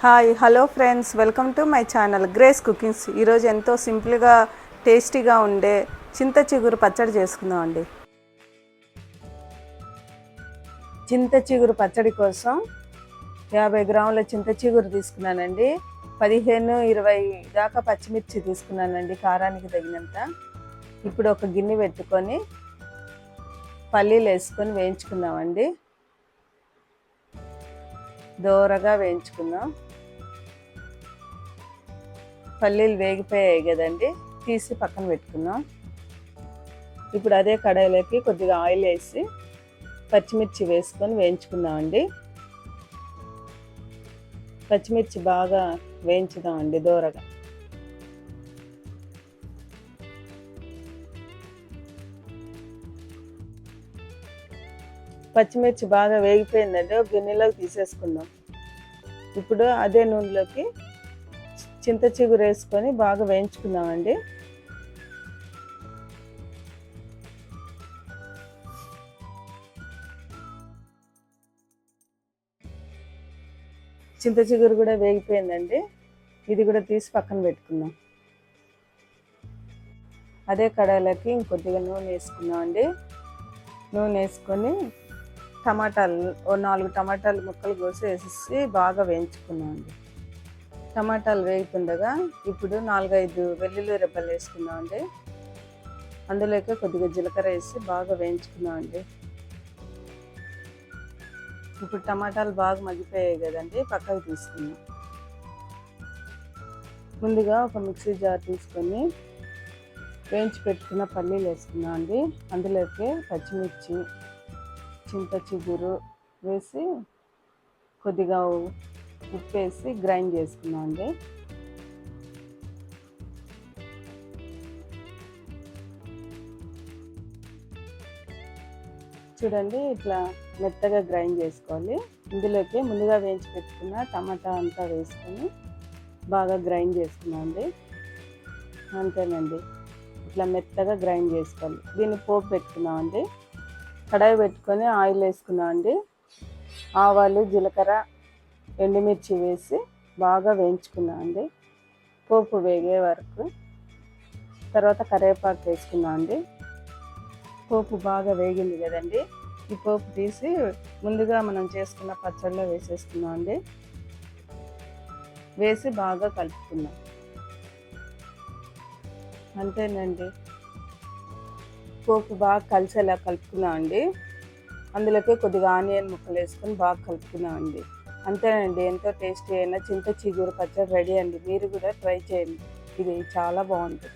Hi hello friends. Welcome to my channel Grace cookings. ఈరోజు ఎంతో సింపుల్గా టేస్టీగా ఉండే చింత చిగురు పచ్చడి చేసుకుందాం అండి. చింత చిగురు పచ్చడి కోసం యాభై గ్రాముల చింత చిగురు తీసుకున్నానండి. పదిహేను ఇరవై దాకా పచ్చిమిర్చి తీసుకున్నానండి కారానికి తగినంత. ఇప్పుడు ఒక గిన్నె పెట్టుకొని పల్లీలు వేసుకొని వేయించుకుందామండి. దోరగా వేయించుకుందాం. పల్లీలు వేగిపోయాయి కదండి తీసి పక్కన పెట్టుకున్నాం ఇప్పుడు అదే కడాయిలోకి కొద్దిగా ఆయిల్ వేసి పచ్చిమిర్చి వేసుకొని వేయించుకుందామండి. పచ్చిమిర్చి బాగా వేయించుదామండి దూరగా. పచ్చిమిర్చి బాగా వేగిపోయిందండి గిన్నెలోకి తీసేసుకుందాం. ఇప్పుడు అదే నూనెలోకి చింత చిగురు వేసుకొని బాగా వేయించుకుందామండి. చింత చిగురు కూడా వేగిపోయిందండి. ఇది కూడా తీసి పక్కన పెట్టుకుందాం. అదే కడాయిలోకి ఇంకొద్దిగా నూనె వేసుకుందామండి. నూనె వేసుకొని టమాటాలు ఓ నాలుగు టమాటాలు ముక్కలు కోసి వేసేసి బాగా వేయించుకున్నామండి టమాటాలు వేగుతుండగా ఇప్పుడు నాలుగైదు వెల్లుల్లి రెబ్బలు వేసుకుందామండి. అందులోకి కొద్దిగా జీలకర్ర వేసి బాగా వేయించుకున్నామండి ఇప్పుడు టమాటాలు బాగా మగ్గిపోయాయి కదండి పక్కకు తీసుకుందాం. ముందుగా ఒక మిక్సీ జార్ తీసుకొని వేయించి పెట్టుకున్న పల్లీలు వేసుకున్నాం అండి అందులోకి పచ్చిమిర్చి చింత చిగురు వేసి కొద్దిగా ఉప్పు వేసి గ్రైండ్ చేసుకున్నాం అండి చూడండి ఇట్లా మెత్తగా గ్రైండ్ చేసుకోవాలి. ఇందులోకి ముందుగా వేయించి పెట్టుకున్న టమాటా అంతా వేసుకొని బాగా గ్రైండ్ చేసుకున్నాండి అండి అంతేనండి. ఇట్లా మెత్తగా గ్రైండ్ చేసుకోవాలి. దీన్ని పోపు పెట్టుకున్నాం అండి కడాయి పెట్టుకొని ఆయిల్ వేసుకున్నామండి ఆవాలు జీలకర్ర ఎండుమిర్చి వేసి బాగా వేయించుకున్నాం అండి పోపు వేగే వరకు. తర్వాత కరివేపాకు వేసుకున్నాం అండి పోపు బాగా వేగింది కదండి. ఈ పోపు తీసి ముందుగా మనం చేసుకున్న పచ్చళ్ళలో వేసేసుకున్నాం అండి వేసి బాగా కలుపుకున్నాం అంతేనండి. పోపు బాగా కలిసేలా కలుపుకున్నాం అండి అందులోకి కొద్దిగా ఆనియన్ ముక్కలు వేసుకొని బాగా కలుపుకున్నాం అండి అంతేనండి ఎంతో టేస్టీ అయిన చింత చిగురు పచ్చడి రెడీ అండి. మీరు కూడా ట్రై చేయండి. ఇది చాలా బాగుంటుంది.